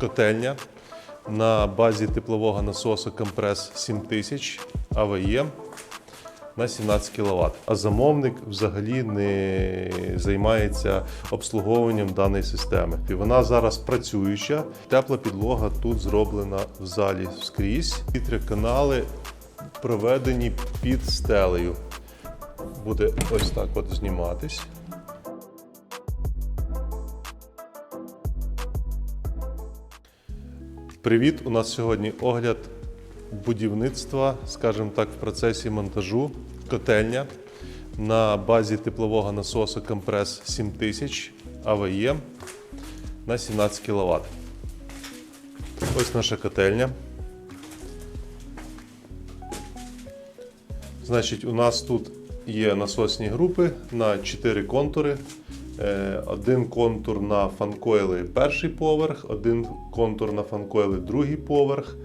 котельня на базі теплового насосу Компрес 7000 АВЕ на 17 кВт. А замовник взагалі не займається обслуговуванням даної системи. І вона зараз працююча. Тепла підлога тут зроблена в залі скрізь. Вітря канали проведені під стелею. Буде ось так от зніматись. Привіт! У нас сьогодні огляд будівництва, скажімо так, в процесі монтажу котельня на базі теплового насосу Компрес 7000 АВЕ на 17 кВт. Ось наша котельня. Значить, у нас тут є насосні групи на 4 контури. Е, Один контур на фанкойли перший поверх, один контур на фанкойли другий поверх,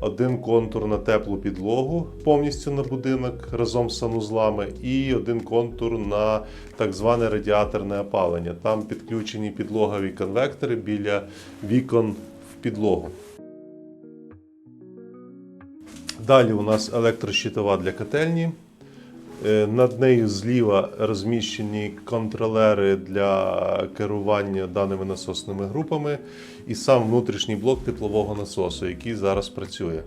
один контур на теплу підлогу повністю на будинок разом з санузлами, і один контур на так зване радіаторне опалення. Там підключені підлогові конвектори біля вікон в підлогу. Далі у нас електрощитова для котельні. Е, Над нею зліва розміщені контролери для керування даними насосними групами і сам внутрішній блок теплового насосу, який зараз працює.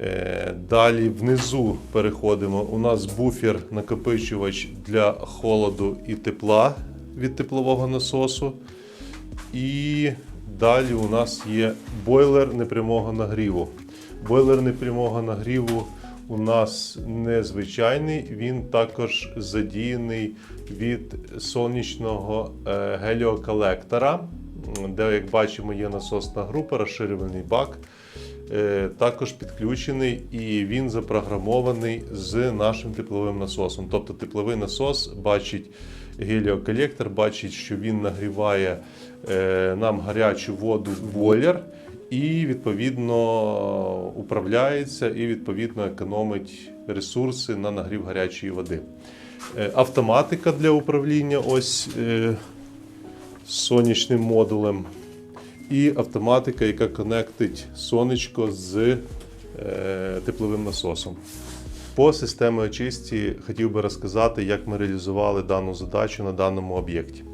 Е, Далі внизу переходимо. У нас буфер накопичувач для холоду і тепла від теплового насосу. І далі у нас є бойлер непрямого нагріву. Бойлер непрямого нагріву у нас незвичайний, він також задіяний від сонячного е, геліоколектора, де, як бачимо, є насосна група, розширюваний бак. Е, Також підключений і він запрограмований з нашим тепловим насосом. Тобто тепловий насос бачить геліоколектор, бачить, що він нагріває е, нам гарячу воду в бойлер і відповідно управляється і відповідно економить ресурси на нагрів гарячої води. Е, Автоматика для управління ось е, сонячним модулем. І автоматика, яка конектить сонечко з е, тепловим насосом. По системі очисті хотів би розказати, як ми реалізували дану задачу на даному об'єкті.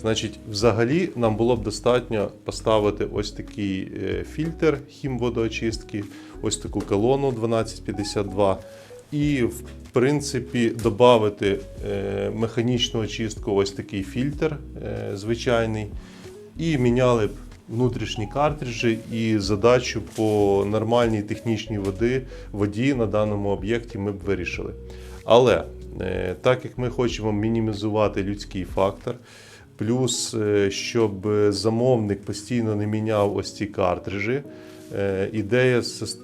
Значить, взагалі нам було б достатньо поставити ось такий е, фільтр хімводоочистки, ось таку колону 1252, і, в принципі, додати механічну очистку, ось такий фільтр е, звичайний, і міняли б внутрішні картриджі і задачу по нормальній технічній води, воді на даному об'єкті ми б вирішили. Але е, так як ми хочемо мінімізувати людський фактор, плюс е, щоб замовник постійно не міняв ось ці картриджі. е, Ідея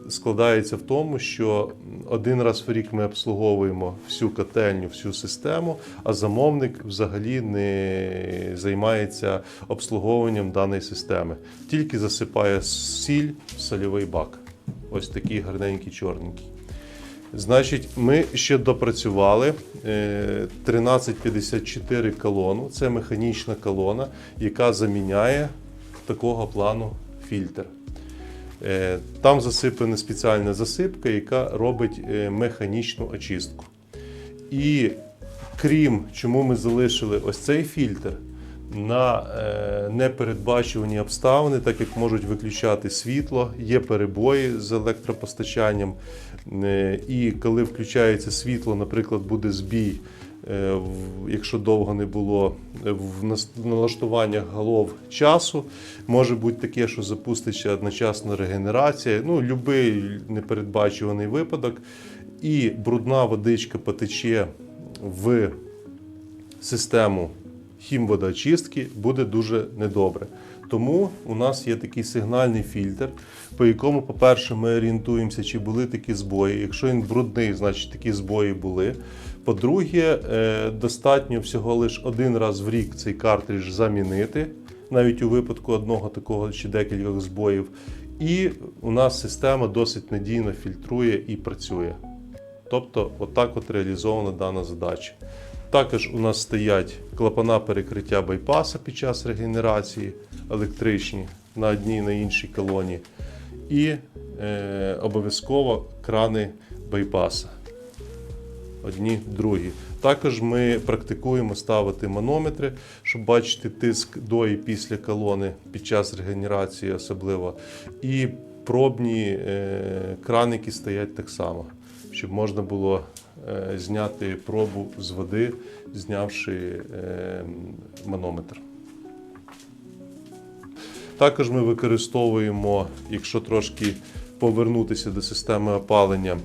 складається в тому, що один раз в рік ми обслуговуємо всю котельню, всю систему, а замовник взагалі не займається обслуговуванням даної системи. Тільки засипає сіль в сольовий бак. Ось такий гарненький чорненький. Значить, ми ще допрацювали е, 1354 колону. Це механічна колона, яка заміняє такого плану фільтр. Е, Там засипана спеціальна засипка, яка робить е, механічну очистку. І крім чому ми залишили ось цей фільтр на е, непередбачувані обставини, так як можуть виключати світло, є перебої з електропостачанням. Е, І коли включається світло, наприклад, буде збій, е, якщо довго не було в налаштуваннях голов часу, може бути таке, що запуститься одночасно регенерація, ну, будь-який непередбачуваний випадок, і брудна водичка потече в систему хімводоочистки буде дуже недобре. Тому у нас є такий сигнальний фільтр, по якому, по-перше, ми орієнтуємося, чи були такі збої. Якщо він брудний, значить такі збої були. По-друге, е, достатньо всього лише один раз в рік цей картридж замінити, навіть у випадку одного такого чи декількох збоїв. І у нас система досить надійно фільтрує і працює. Тобто, отак от реалізована дана задача. Також у нас стоять клапана перекриття байпаса під час регенерації, електричні на одній і на іншій колоні. І е, обов'язково крани байпаса. Одні, другі. Також ми практикуємо ставити манометри, щоб бачити тиск до і після колони під час регенерації, особливо. І пробні е, краники стоять так само, щоб можна було е, зняти пробу з води, знявши е, манометр. Також ми використовуємо, якщо трошки повернутися до системи опалення,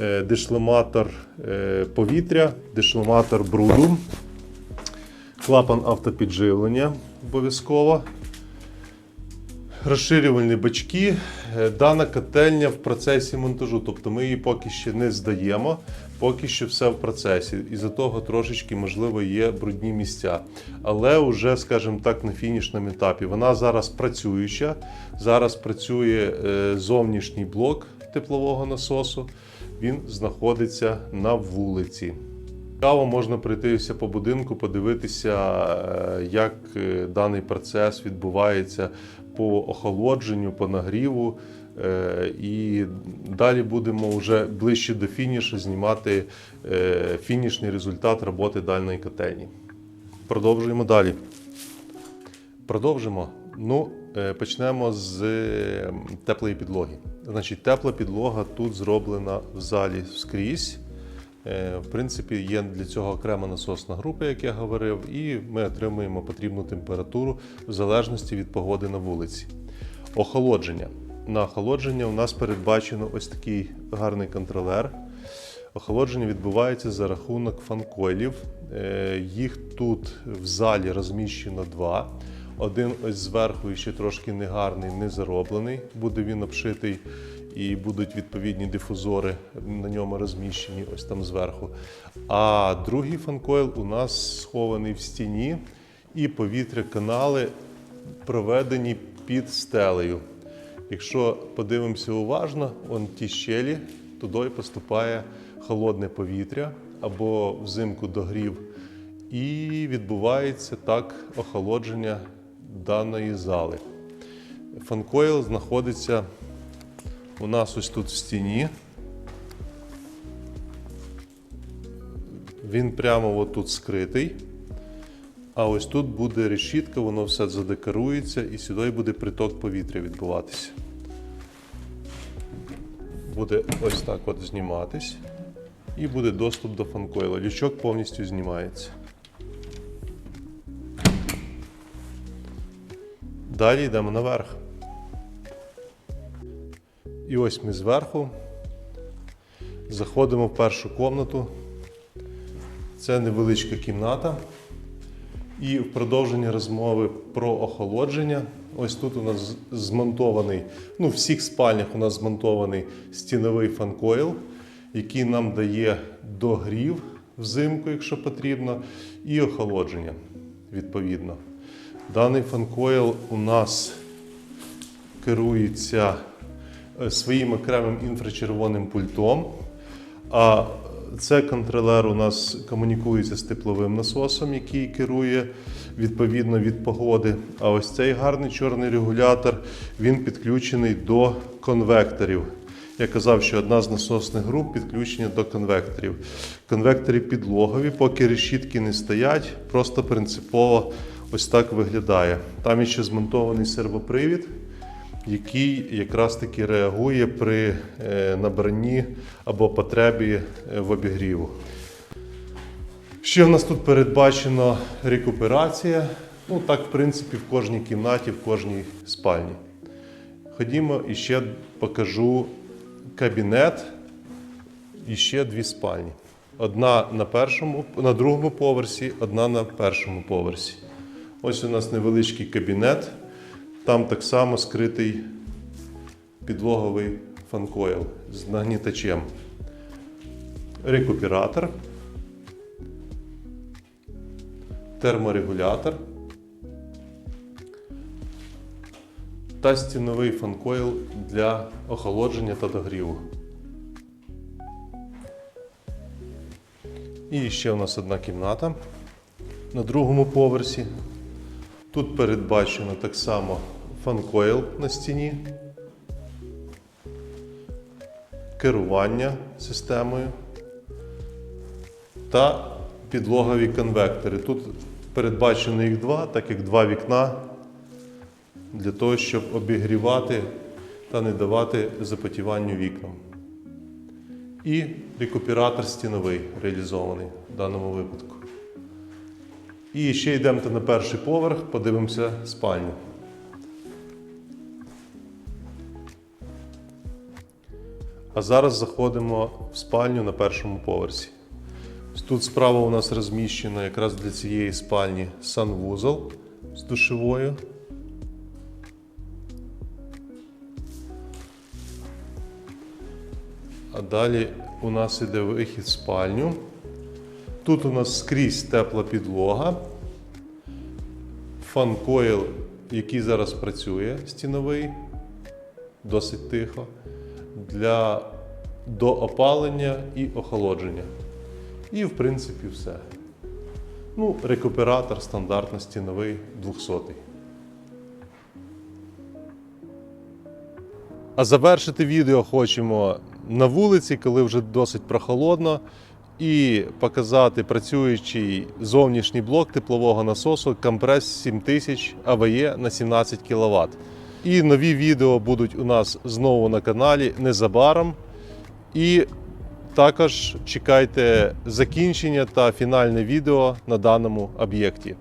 е, дешлематор повітря, дешлематор бруду, клапан автопідживлення обов'язково. Розширювальні бачки. Е, Дана котельня в процесі монтажу, тобто ми її поки ще не здаємо, поки що все в процесі. І за того трошечки, можливо, є брудні місця. Але вже, скажімо так, на фінішному етапі. Вона зараз працююча. Зараз працює е, зовнішній блок теплового насосу. Він знаходиться на вулиці. Цікаво, можна пройтися по будинку, подивитися, е, як е, даний процес відбувається по охолодженню, по нагріву. Е, І далі будемо вже ближче до фінішу знімати фінішний результат роботи дальної котельні. Продовжуємо далі. Продовжимо. Ну, почнемо з теплої підлоги. Значить, тепла підлога тут зроблена в залі скрізь. Е, В принципі, є для цього окрема насосна група, як я говорив, і ми отримуємо потрібну температуру в залежності від погоди на вулиці. Охолодження. На охолодження у нас передбачено ось такий гарний контролер. Охолодження відбувається за рахунок фанкойлів. Е, Їх тут в залі розміщено два. Один ось зверху і ще трошки негарний, не зароблений. Буде він обшитий і будуть відповідні дифузори на ньому розміщені ось там зверху. А другий фанкойл у нас схований в стіні, і повітря канали проведені під стелею. Якщо подивимося уважно, он ті щелі, туди поступає холодне повітря або взимку догрів, і відбувається так охолодження даної зали. Фанкойл знаходиться у нас ось тут в стіні. Він прямо отут скритий. А ось тут буде решітка, воно все задекорується і сюди буде приток повітря відбуватися. Буде ось так от зніматись. І буде доступ до фанкойла. Лючок повністю знімається. Далі йдемо наверх. І ось ми зверху заходимо в першу комнату. Це невеличка кімната. І в продовження розмови про охолодження. Ось тут у нас змонтований, ну, в всіх спальнях у нас змонтований стіновий фанкойл, який нам дає догрів взимку, якщо потрібно, і охолодження відповідно. Даний фанкойл у нас керується своїм окремим інфрачервоним пультом. А це контролер у нас комунікується з тепловим насосом, який керує відповідно від погоди. А ось цей гарний чорний регулятор він підключений до конвекторів. Я казав, що одна з насосних груп підключення до конвекторів. Конвектори підлогові, поки решітки не стоять, просто принципово ось так виглядає. Там ще змонтований сервопривід який якраз таки реагує при е, набранні або потребі е, в обігріву. Ще в нас тут передбачено рекуперація. Ну, так, в принципі, в кожній кімнаті, в кожній спальні. Ходімо і ще покажу кабінет і ще дві спальні. Одна на першому, на другому поверсі, одна на першому поверсі. Ось у нас невеличкий кабінет. Там так само скритий підлоговий фанкойл з нагнітачем. Рекуператор, терморегулятор та стіновий фанкойл для охолодження та догріву. І ще у нас одна кімната на другому поверсі. Тут передбачено так само фанкойл на стіні, керування системою та підлогові конвектори. Тут передбачено їх два, так як два вікна для того, щоб обігрівати та не давати запотіванню вікнам. І рекуператор стіновий реалізований в даному випадку. І ще йдемо на перший поверх, подивимося спальню. А зараз заходимо в спальню на першому поверсі. Тут справа у нас розміщено якраз для цієї спальні санвузол з душевою. А далі у нас іде вихід в спальню. Тут у нас скрізь тепла підлога. Фанкойл, який зараз працює, стіновий, досить тихо, для доопалення і охолодження. І, в принципі, все. Ну, рекуператор стандартно стіновий 200. А завершити відео хочемо на вулиці, коли вже досить прохолодно, і показати працюючий зовнішній блок теплового насосу компрес 7000 АВЕ на 17 кВт. І нові відео будуть у нас знову на каналі незабаром. І також чекайте закінчення та фінальне відео на даному об'єкті.